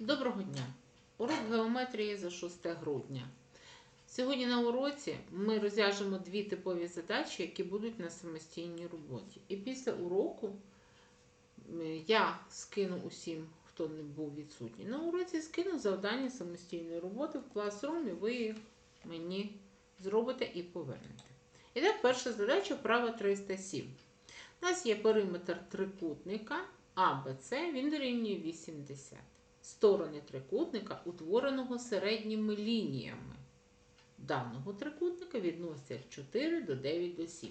Доброго дня! Урок геометрії за 6 грудня. Сьогодні на уроці ми розв'яжемо дві типові задачі, які будуть на самостійній роботі. І після уроку я скину усім, хто не був відсутній. На уроці скину завдання самостійної роботи в класрумі, ви їх мені зробите і повернете. І так, перша задача вправа 307. У нас є периметр трикутника АБЦ, він дорівнює 80. Сторони трикутника, утвореного середніми лініями даного трикутника, відносяться як 4 до 9 до 7.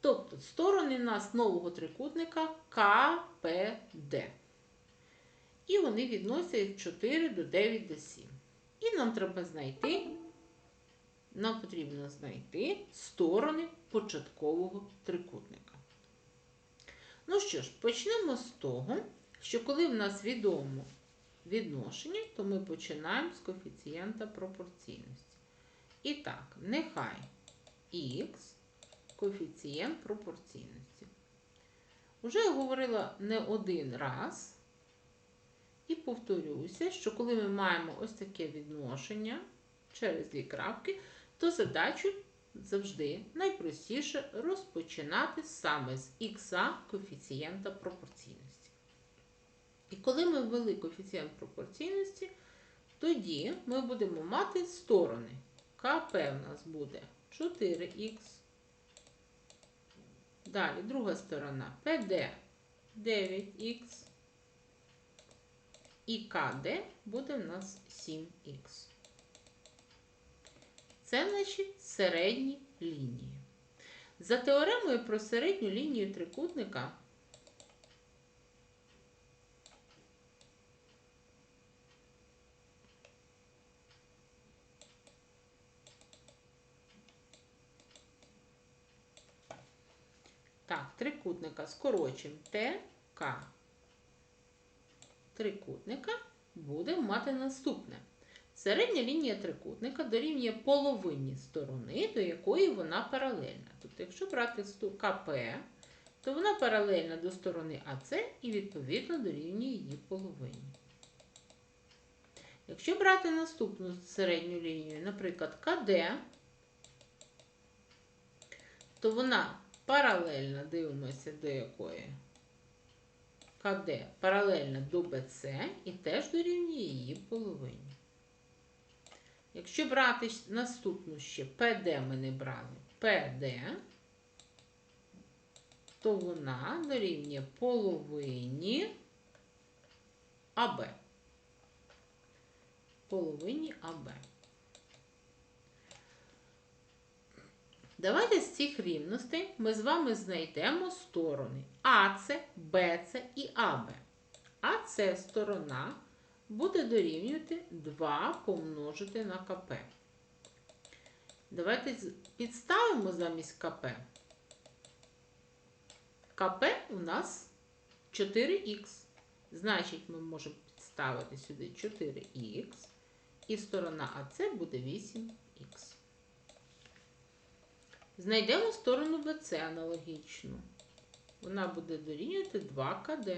Тобто сторони нас нового трикутника КПД. І вони відносяться як 4 до 9 до 7. І нам треба знайти, нам потрібно знайти сторони початкового трикутника. Ну що ж, почнемо з того, що коли в нас відомо відношення, то ми починаємо з коефіцієнта пропорційності. І так, нехай х коефіцієнт пропорційності. Уже я говорила не один раз. І повторюся, що коли ми маємо ось таке відношення через дві крапки, то задачу завжди найпростіше розпочинати саме з х коефіцієнта пропорційності. І коли ми ввели коефіцієнт пропорційності, тоді ми будемо мати сторони. КП в нас буде 4х. Далі друга сторона ПД 9х. І КД буде в нас 7х. Це наші середні лінії. За теоремою про середню лінію трикутника Так, трикутника скорочимо ТК. Трикутника буде мати наступне. Середня лінія трикутника дорівнює половині сторони, до якої вона паралельна. Тобто, якщо брати КП, то вона паралельна до сторони АС і відповідно дорівнює її половині. Якщо брати наступну середню лінію, наприклад, КД, то вона паралельна, дивимося до якої. КД паралельна до БЦ і теж дорівнює її половині. Якщо брати наступну ще ПД ми не брали ПД, то вона дорівнює половині АБ. Половині АБ. Давайте з цих рівностей ми з вами знайдемо сторони АЦ, БЦ і АБ. АЦ сторона буде дорівнювати 2 помножити на КП. Давайте підставимо замість КП. КП у нас 4х. Значить, ми можемо підставити сюди 4х. І сторона АЦ буде 8х. Знайдемо сторону БЦ аналогічну. Вона буде дорівнювати 2 КД.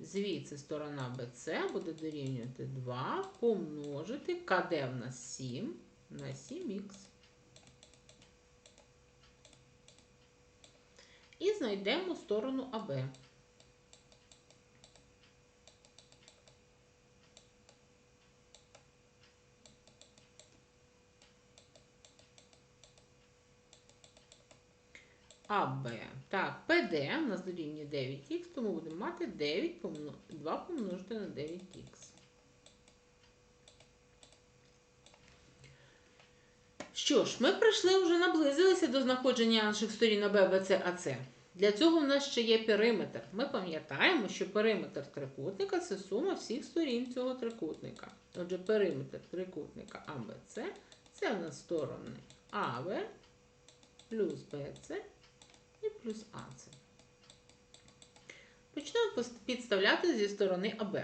Звідси сторона BC буде дорівнювати 2 помножити КД в нас 7 на 7х. І знайдемо сторону АБ. АБ. Так, ПД у нас дорівнює 9х, тому будемо мати 9 помно... 2 помножити на 9х. Що ж, ми прийшли вже наблизилися до знаходження наших сторін АБ, БЦ, АЦ. Для цього в нас ще є периметр. Ми пам'ятаємо, що периметр трикутника це сума всіх сторін цього трикутника. Отже, периметр трикутника АБЦ це в нас сторони АВ плюс БЦ і плюс АЦ. Почнемо підставляти зі сторони АБ.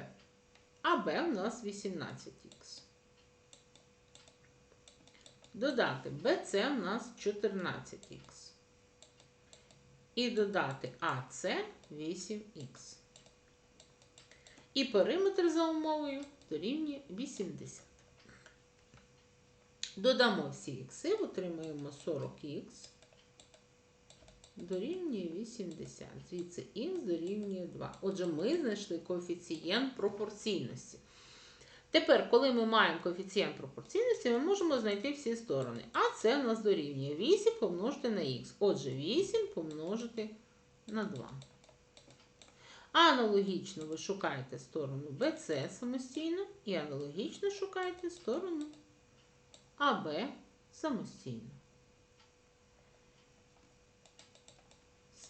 АБ у нас 18х. Додати БЦ у нас 14х. І додати АЦ 8х. І периметр за умовою дорівнює 80. Додамо всі ікси, отримаємо 40х дорівнює 80. Звідси х дорівнює 2. Отже, ми знайшли коефіцієнт пропорційності. Тепер, коли ми маємо коефіцієнт пропорційності, ми можемо знайти всі сторони. А це в нас дорівнює 8 помножити на х. Отже, 8 помножити на 2. Аналогічно ви шукаєте сторону BC самостійно і аналогічно шукаєте сторону АБ самостійно.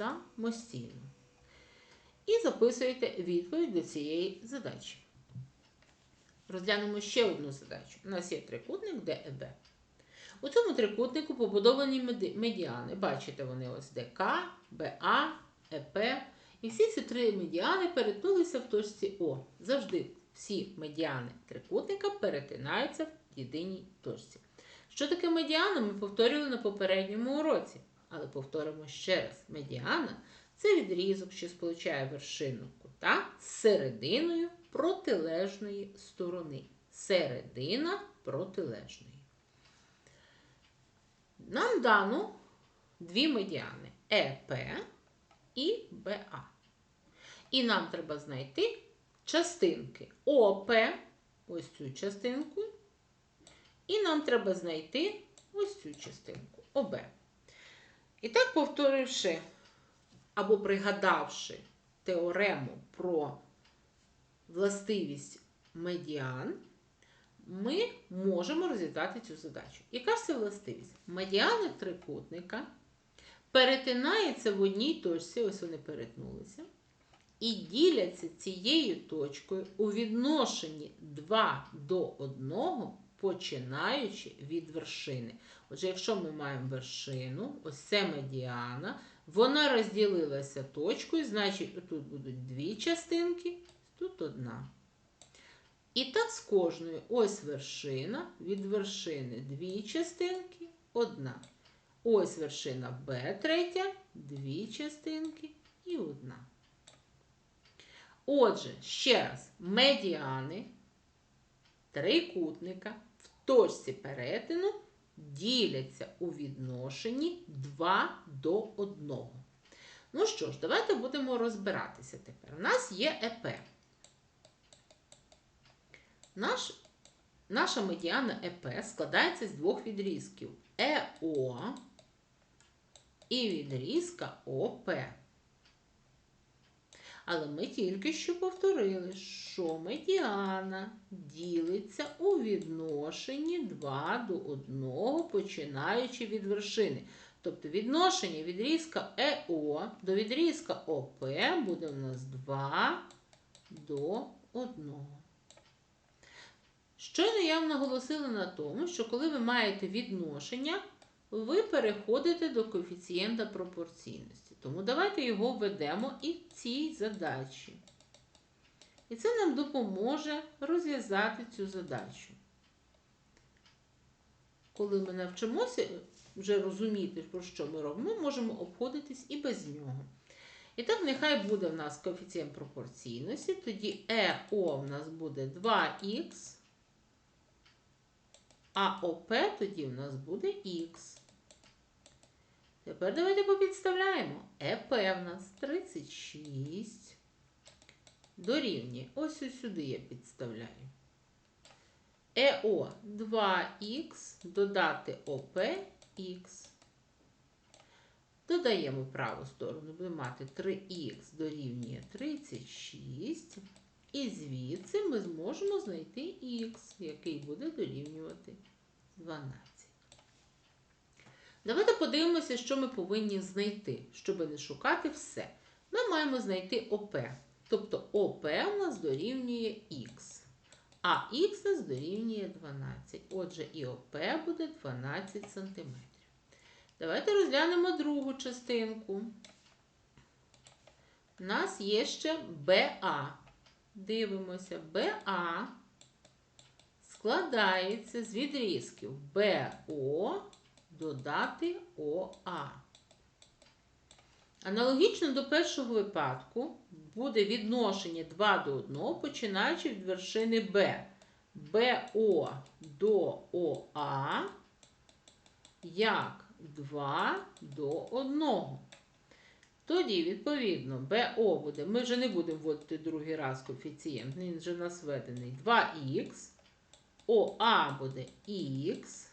Самостійно. І записуєте відповідь до цієї задачі. Розглянемо ще одну задачу. У нас є трикутник ДЕБ. У цьому трикутнику побудовані медіани. Бачите, вони ось ДК, БА, ЕП. І всі ці три медіани перетнулися в точці О. Завжди всі медіани трикутника перетинаються в єдиній точці. Що таке медіана, ми повторювали на попередньому уроці. Але повторимо ще раз: медіана це відрізок, що сполучає вершину кута з серединою протилежної сторони. Середина протилежної. Нам дано дві медіани ЕП і БА. І нам треба знайти частинки ОП, ось цю частинку, і нам треба знайти ось цю частинку ОБ. І так, повторивши або пригадавши теорему про властивість медіан, ми можемо розв'язати цю задачу. Яка ж це властивість? Медіани трикутника перетинаються в одній точці, ось вони перетнулися, і діляться цією точкою у відношенні 2 до 1, починаючи від вершини. Отже, якщо ми маємо вершину, ось це медіана, вона розділилася точкою, значить, тут будуть дві частинки, тут одна. І так з кожною ось вершина, від вершини дві частинки, одна. Ось вершина Б третя, дві частинки і одна. Отже, ще раз, медіани трикутника точці перетину діляться у відношенні 2 до 1. Ну що ж, давайте будемо розбиратися тепер. У нас є ЕП. Наш, наша медіана ЕП складається з двох відрізків ЕО і відрізка ОП. Але ми тільки що повторили, що медіана ділиться у відношенні 2 до 1, починаючи від вершини. Тобто відношення відрізка ЕО до відрізка ОП буде у нас 2 до 1. Щойно я вам наголосила на тому, що коли ви маєте відношення, ви переходите до коефіцієнта пропорційності. Тому давайте його введемо і в цій задачі. І це нам допоможе розв'язати цю задачу. Коли ми навчимося вже розуміти, про що ми робимо, ми можемо обходитись і без нього. І так, нехай буде в нас коефіцієнт пропорційності, тоді ЕО в нас буде 2х, а ОП тоді в нас буде х. Тепер давайте попідставляємо. ЕП в нас 36. Дорівнює. Ось ось сюди я підставляю. ЕО 2х, додати ОП х. Додаємо праву сторону, будемо мати 3х дорівнює 36. І звідси ми зможемо знайти х, який буде дорівнювати 12. Давайте подивимося, що ми повинні знайти, щоб не шукати все. Ми маємо знайти ОП. Тобто ОП у нас дорівнює х, а х нас дорівнює 12. Отже, і ОП буде 12 см. Давайте розглянемо другу частинку. У нас є ще БА. Дивимося, БА складається з відрізків БО додати ОА. Аналогічно до першого випадку буде відношення 2 до 1, починаючи від вершини Б. БО до ОА як 2 до 1. Тоді, відповідно, БО буде, ми вже не будемо вводити другий раз коефіцієнт, він вже в нас введений 2х, ОА буде х.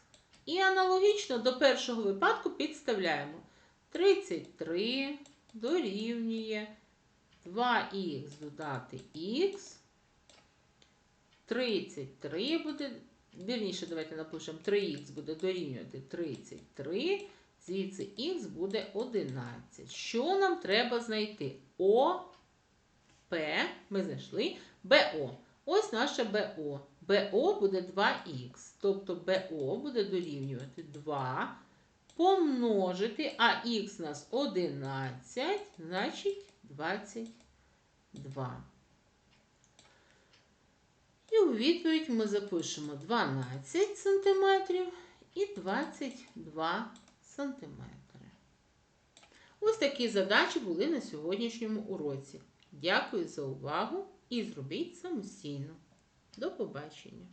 І аналогічно до першого випадку підставляємо 33 дорівнює 2х додати х. 33 буде, вірніше, давайте напишемо 3х буде дорівнювати 33, звідси х буде 11. Що нам треба знайти? О, П, ми знайшли БО. Ось наше БО. БО буде 2х, тобто БО буде дорівнювати 2 помножити, а х у нас 11, значить 22. І у відповідь ми запишемо 12 см і 22 см. Ось такі задачі були на сьогоднішньому уроці. Дякую за увагу і зробіть самостійно. До побачення!